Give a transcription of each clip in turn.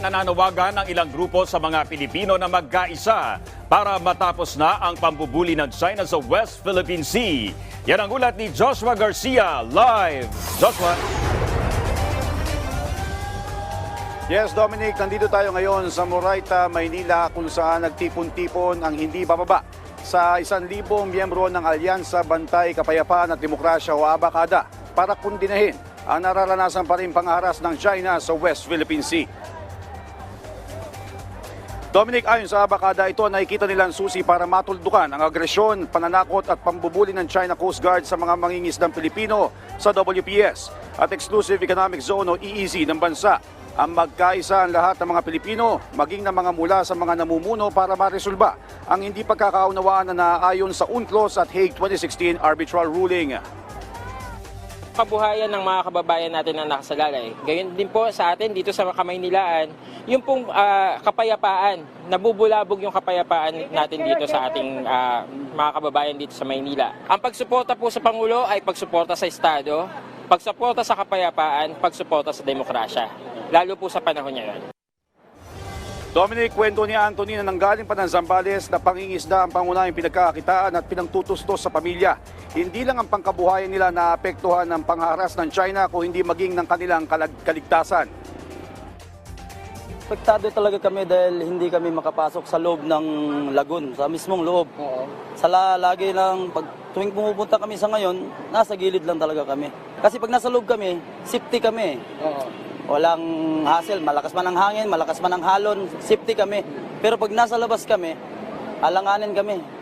Nananawagan ng ilang grupo sa mga Pilipino na magkaisa para matapos na ang pambubuli ng China sa West Philippine Sea. Yan ang ulat ni Joshua Garcia live. Joshua. Yes, Dominic, nandito tayo ngayon sa Moraita, Maynila kung saan nagtipon-tipon ang hindi bababa sa isang libong miyembro ng Alyansa Bantay Kapayapaan at Demokrasya o ABAKADA para kundinahin ang nararanasan pa rin pangaras ng China sa West Philippine Sea. Dominic, ayon sa Abakada, ito nakikita nilang susi para matuldukan ang agresyon, pananakot at pambubuli ng China Coast Guard sa mga mangingisdang Pilipino sa WPS at Exclusive Economic Zone o EEZ ng bansa. Ang magkaisa ang lahat ng mga Pilipino, maging ng mga mula sa mga namumuno para maresolba ang hindi pagkakaunawaan na naayon sa UNCLOS at Hague 2016 arbitral ruling. Kabuhayan ng mga kababayan natin na nakasalalay. Gayon din po sa atin dito sa Kamaynilaan, yung pong ah, kapayapaan, nabubulabog yung kapayapaan natin dito sa ating ah, mga kababayan dito sa Maynila. Ang pagsuporta po sa Pangulo ay pagsuporta sa Estado, pagsuporta sa kapayapaan, pagsuporta sa demokrasya. Lalo po sa panahon ngayon. Dominic, kwento ni Anthony na nanggaling pa ng Zambales na pangingisda ang pangunahing pinagkakakitaan at pinangtutustos sa pamilya. Hindi lang ang pangkabuhayan nila na apektuhan ng pangharas ng China kung hindi maging ng kanilang kaligtasan. Apektado talaga kami dahil hindi kami makapasok sa loob ng lagoon, sa mismong loob. Sa la- lagi lang, pag tuwing pumupunta kami sa ngayon, nasa gilid lang talaga kami. Kasi pag nasa loob kami, safety kami. Walang hassle, malakas man ang hangin, malakas man ang halon, safety kami. Pero pag nasa labas kami, alanganin kami.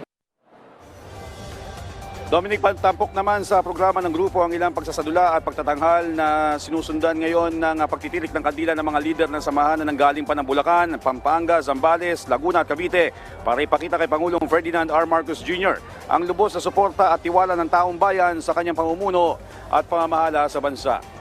Dominic, tampok naman sa programa ng grupo ang ilang pagsasadula at pagtatanghal na sinusundan ngayon ng pagtitirik ng kandila ng mga lider ng samahan na nanggaling pa ng Bulacan, Pampanga, Zambales, Laguna at Cavite para ipakita kay Pangulong Ferdinand R. Marcos Jr. ang lubos na suporta at tiwala ng taong bayan sa kanyang pamumuno at pamamahala sa bansa.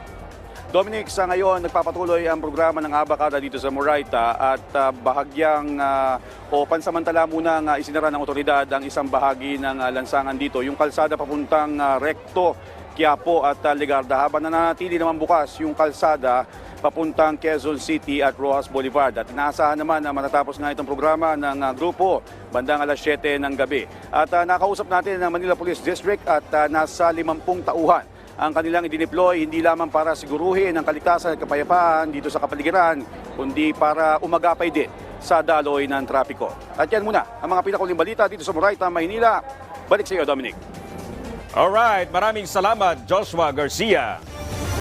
Dominic, sa ngayon nagpapatuloy ang programa ng Abacada dito sa Moraita at ah, bahagyang ah, o pansamantala muna nga isinara ng otoridad ang isang bahagi ng ah, lansangan dito, yung kalsada papuntang ah, Recto, Quiapo at ah, Ligarda habang nananatili naman bukas yung kalsada papuntang Quezon City at Rojas Boulevard. At inaasahan naman na matatapos nga itong programa ng grupo bandang alas 7 ng gabi. At ah, nakausap natin ang Manila Police District at ah, nasa 50 tauhan ang kanilang idineploy hindi lamang para siguruhin ang kaligtasan at kapayapaan dito sa kapaligiran, kundi para umagapay din sa daloy ng trapiko. At yan muna ang mga pinakuling balita dito sa Moraita, Maynila. Balik sa iyo, Dominic. Alright, maraming salamat Joshua Garcia.